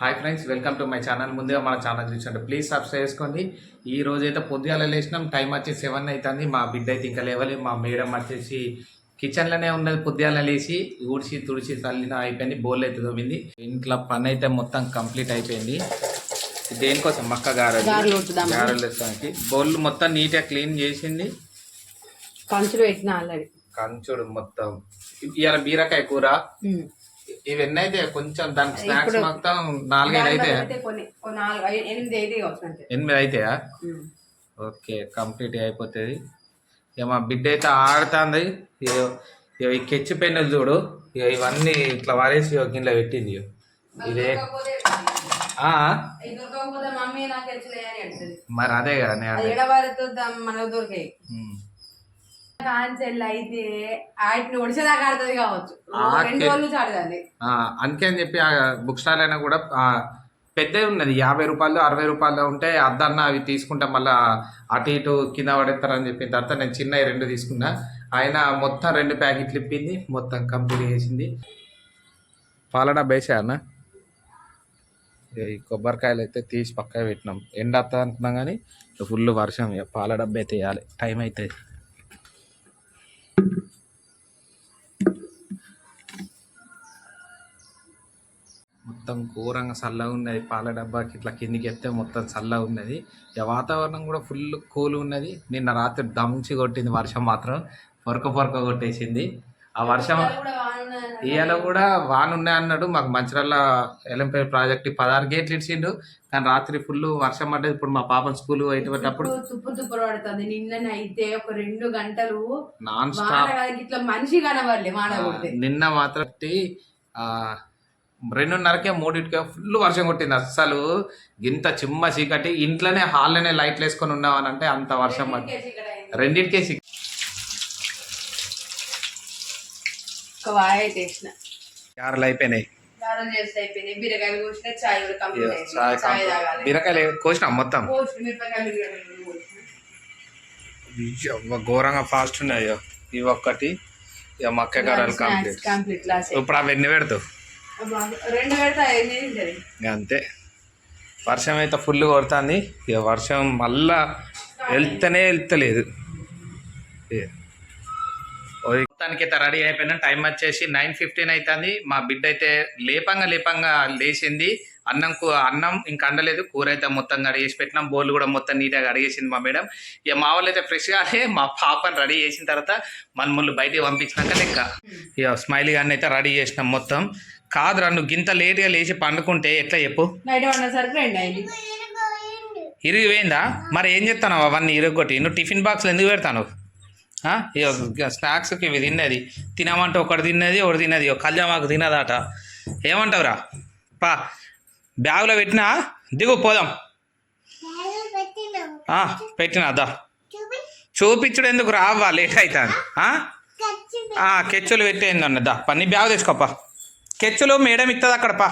Hi friends welcome to my channel ముందుగా మన channel చూసండి please subscribe చేసుకోండి. ఈ రోజు అయితే పొద్దుగాల లేచినాం టైం వచ్చి సెవెన్ అవుతుంది మా బిడ్డ అయితే ఇంకా లేవాలి మా మేడం వచ్చేసి కిచెన్లోనే ఉన్నది. పొద్దుగాల లేచి ఊడ్చి తుడిచి తల్లిన అయిపోయింది బోల్ అయితే తోమింది. ఇంట్లో పని అయితే మొత్తం కంప్లీట్ అయిపోయింది. దేనికోసం? మక్క గారెలు. గారెలు వేస్తానికి బౌల్ మొత్తం నీట్గా క్లీన్ చేసింది. పెట్టిన ఆల్రెడీ. కంచుడు మొత్తం. ఇవాళ బీరకాయ కూర. ఇవన్నీ అయితే కొంచెం దానికి స్నాక్స్ మొత్తం నాలుగైదు అయితే ఎనిమిది అయితాయా ఓకే కంప్లీట్ అయిపోతుంది. ఇక మా బిడ్డ అయితే ఆడుతుంది. ఈ కెచ్చి పెన్నులు చూడు. ఇక ఇవన్నీ ఇట్లా వారేసి గిన్నెలో పెట్టింది. ఇదే. మరి అదే కదా నేను కాన్సెల్ అయితే వాటిని ఒడిసేదాకా ఆడుతుంది కావచ్చు. ఆ రెండు కె- రోజుల నుంచి ఆడదాన్ని. ఆ, అందుకే అని చెప్పి ఆ బుక్ స్టాల్ అయినా కూడా ఆ, పెద్దది ఉన్నది. యాభై రూపాయలు అరవై రూపాయలు ఉంటే అద్దన్న అవి తీసుకుంటే మళ్ళీ అటు ఇటు కింద పడేస్తారని చెప్పిన తర్వాత నేను చిన్నవి రెండు తీసుకున్నా. ఆయన మొత్తం రెండు ప్యాకెట్లు ఇప్పింది మొత్తం కంప్లీట్ చేసింది. పాల డబ్బా వేసా అన్న ఈ కొబ్బరికాయలు అయితే తీసి పక్కన పెట్టినాం. ఎండ వస్తుంది అనుకున్నాం కానీ ఫుల్ వర్షం ఇక పాల డబ్బా అయితే వేయాలి టైం అవుతుంది. మొత్తం ఘోరంగా చల్లగా ఉన్నది. పాల డబ్బాకి ఇట్లా కిందికి ఎత్తే మొత్తం చల్లగా ఉన్నది. ఇక వాతావరణం కూడా ఫుల్ కూల్ ఉన్నది. నిన్న రాత్రి దంచి కొట్టింది వర్షం మాత్రం. పొరక పొరక కొట్టేసింది. ఆ వర్షం ఇవాళ కూడా వాన ఉన్నాయి అన్నాడు. మాకు మంచిర్యాల ఎలంపై ప్రాజెక్ట్ పదహారు గేట్లు ఇచ్చిండు కానీ రాత్రి ఫుల్ వర్షం పడ్డది. ఇప్పుడు మా పాపం స్కూల్ పోయేటప్పుడు తుప్పు తుప్పు పడుతుంది. నిన్న అయితే ఒక రెండు గంటలు నాన్ స్టాప్ ఇట్లా మనిషి కనబడలే నిన్న మాత్రం ఆ, రెండున్నరకే మూడింటికే ఫుల్ వర్షం కొట్టింది అస్సలు. ఇంత చిమ్మ చీకటి. ఇంట్లోనే హాల్లోనే లైట్లు వేసుకొని ఉన్నామని అంటే అంత వర్షం పడి రెండింటికే గారెలు అయిపోయినాయి. బీరకాయలు కోసిన మొత్తం? ఘోరంగా ఫాస్ట్ ఉన్నాయి. ఇవి ఒక్కటి ఇక మక్క గారెలు కంప్లీట్. ఇప్పుడు అవి ఎన్ని పెడతావు? రెండు పెడతా అంతే. వర్షం అయితే ఫుల్ కొడుతుంది. ఇక వర్షం మళ్ళా వెళ్తేనే వెళ్తలేదు. మొత్తానికి అయితే రెడీ అయిపోయినా. టైం వచ్చేసి నైన్ ఫిఫ్టీన్ అవుతుంది మా బిడ్డ అయితే లేపంగా లేపంగా లేచింది. అన్నం అన్నం ఇంకా అండలేదు. కూర అయితే మొత్తం కడిగేసి పెట్టినాం. బోల్ కూడా మొత్తం నీట్గా కడిగేసింది మా మేడం. ఇక మా వాళ్ళు అయితే ఫ్రెష్గానే మా పాపని రెడీ చేసిన తర్వాత మన ముళ్ళు బయటికి పంపించినాక లెక్క. ఇక స్మైలీ గారిని అయితే రెడీ చేసినాం మొత్తం. కాదురా నువ్వు గింత లేట్గా లేచి పండుకుంటే ఎట్లా చెప్పు? రెండు అయింది ఇరిగిపోయిందా? మరి ఏం చెప్తాను అవన్నీ ఇరగొట్టి? నువ్వు టిఫిన్ బాక్స్లో ఎందుకు పెడతాను? స్నాక్స్కి ఇవి తిన్నది. తినమంటే ఒకటి తిన్నది ఒకటి తిన్నది. కళ్యామాకు తినదట ఏమంటావురా? పా. బ్యాగులో పెట్టినా? దిగు పోదాం. పెట్టినా దా. చూపించుడు ఎందుకు రావా లేట్ అవుతుంది కెచ్చులు దా. పని బ్యాగ్ తెచ్చుకోపా. కెచ్చులు మేడం ఇస్తుంది అక్కడ పా.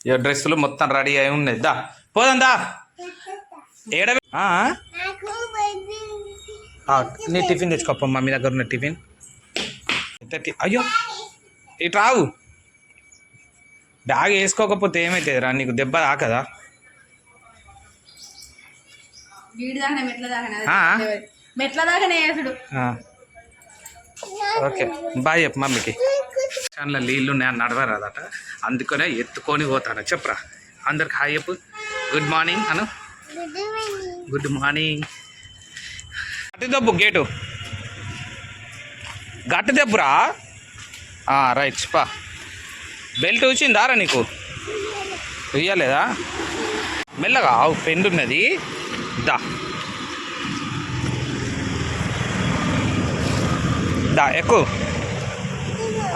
ఇక డ్రెస్సులు మొత్తం రెడీ అయి ఉన్నది దా పోదాం దా. ఏడ ఆ? ఆ, నీ టిఫిన్ తెచ్చుకోప్ప మమ్మీ దగ్గర ఉన్న టిఫిన్. అయ్యో ఇటు రావు. బ్యాగ్ వేసుకోకపోతే ఏమవుతుంది రా నీకు దెబ్బ రాకదా? మెట్ల దాకా. ఓకే బాయ్ చెప్పు మమ్మీకి. చాలా నీళ్ళు నేను నడవరాదట. అందుకనే ఎత్తుకొని పోతాను చెప్పురా? అందరికి హాయ్ చెప్పు. గుడ్ మార్నింగ్ అను. గుడ్ మార్నింగ్ గట్టి దెబ్బు గేటు. గట్టి దెబ్బురా? రైట్ పా. బెల్ట్ వచ్చిందారా నీకు? వెయ్యలేదా మెల్లగా ఆవు పెండు ఉన్నది దా. దా ఎక్కు.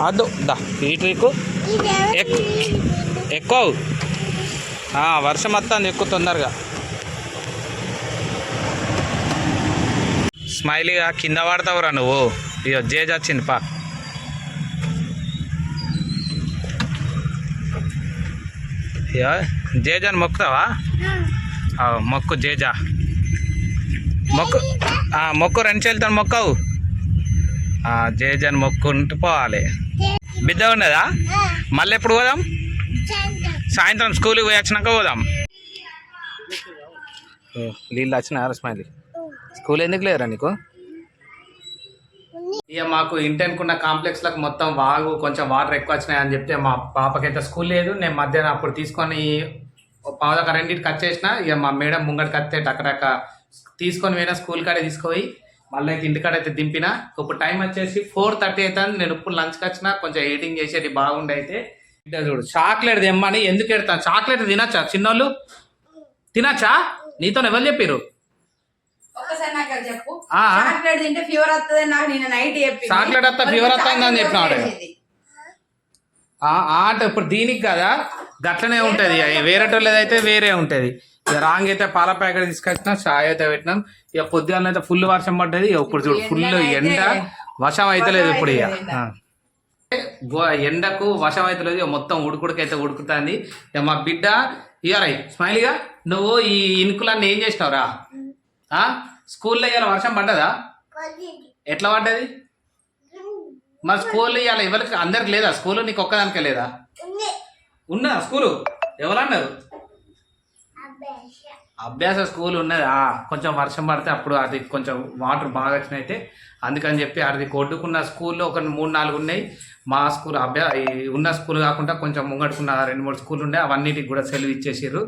అద్దు దా ఎక్కు ఎక్కు ఎక్కువ వర్షం వస్తుంది ఎక్కువ తొందరగా. స్మైలీగా కింద పడతావురా నువ్వు. ఇక జేజ్ వచ్చింది పా. ఇక జేజ్ అని మొక్కుతావా? ఆ, మొక్కు జేజా. మొక్కు మొక్కు రెండు చేతులతో మొక్కవు. అని మొక్కుంటూ పోవాలి. బిడ్డ ఉన్నదా? మళ్ళీ ఎప్పుడు పోదాం? సాయంత్రం స్కూల్కి పోయి వచ్చినాక పోదాం. ఓ, నీళ్ళు వచ్చిన స్మైలీ? స్కూల్ ఎందుకు లేదురా నీకు? ఇక మాకు ఇంటెన్కున్న కాంప్లెక్స్లకు మొత్తం వాగు కొంచెం వాటర్ ఎక్కువ వచ్చినాయి అని చెప్తే మా పాపకైతే స్కూల్ లేదు. నేను మధ్యాహ్నం అప్పుడు తీసుకొని పావుదక రెండింటికి కట్ చేసిన ఇక మా మేడం ముంగడికి వస్తే టక్కటక్క తీసుకొని పోయినా స్కూల్ కాడే తీసుకుపోయి మళ్ళీ అయితే ఇంటికాడ అయితే దింపిన ఇప్పుడు టైం వచ్చేసి ఫోర్ థర్టీ అవుతుంది నేను ఇప్పుడు లంచ్కి వచ్చిన కొంచెం ఎయిటింగ్ చేసేది బాగుండే అయితే. చూడు చాక్లెట్ తెమ్మని ఎందుకు ఎడతాను? చాక్లెట్ తినచ్చా చిన్నోళ్ళు? తినచ్చా? నీతో ఎవరు చెప్పారు. చాక్లెట్ తింటే ఫీవర్ వస్తుంది నాకు నిన్న నైట్ చెప్పి చాక్లెట్ వస్తే fever వస్తుంది అని చెప్పినాడు. అంటే ఇప్పుడు దీనికి కదా గట్లనే ఉంటుంది. వేరేటోళ్ళది అయితే వేరే ఉంటుంది. ఇక రాంగ్ అయితే పాల ప్యాకెట్ తీసుకొచ్చినా చాయ్ అయితే పెట్టినాం. ఇక పొద్దున్న అయితే ఫుల్ వర్షం పడ్డది. ఇప్పుడు చూడు ఫుల్ ఎండ. వర్షం అయితే లేదు ఇప్పుడు ఇక. ఎండకు వర్షం అయితే లేదు ఇక మొత్తం ఉడుకుడికైతే ఉడుకుతుంది. ఇక మా బిడ్డ ఇయరై స్మైలీగా? నువ్వు ఈ ఇనుకులన్నీ ఏం చేసినావురా? స్కూల్లో ఇవాళ వర్షం పడ్డదా? ఎట్లా పడ్డది? మరి స్కూల్ ఇవాళ ఎవరికి? అందరికి లేదా? స్కూల్ నీకు ఒక్కదానికే లేదా? ఉన్నా స్కూలు? ఎవరన్నారు? అభ్యాస స్కూల్ ఉన్నదా? కొంచెం వర్షం పడితే అప్పుడు అది కొంచెం వాటర్ బాగా వచ్చినైతే అందుకని చెప్పి అది కొట్టుకున్న స్కూల్లో ఒక మూడు నాలుగు ఉన్నాయి. మా స్కూల్ అభ్యా ఈ ఉన్న స్కూల్ కాకుండా కొంచెం ముంగడుకున్న రెండు మూడు స్కూల్ ఉన్నాయి అవన్నిటికి కూడా సెలవు ఇచ్చేసారు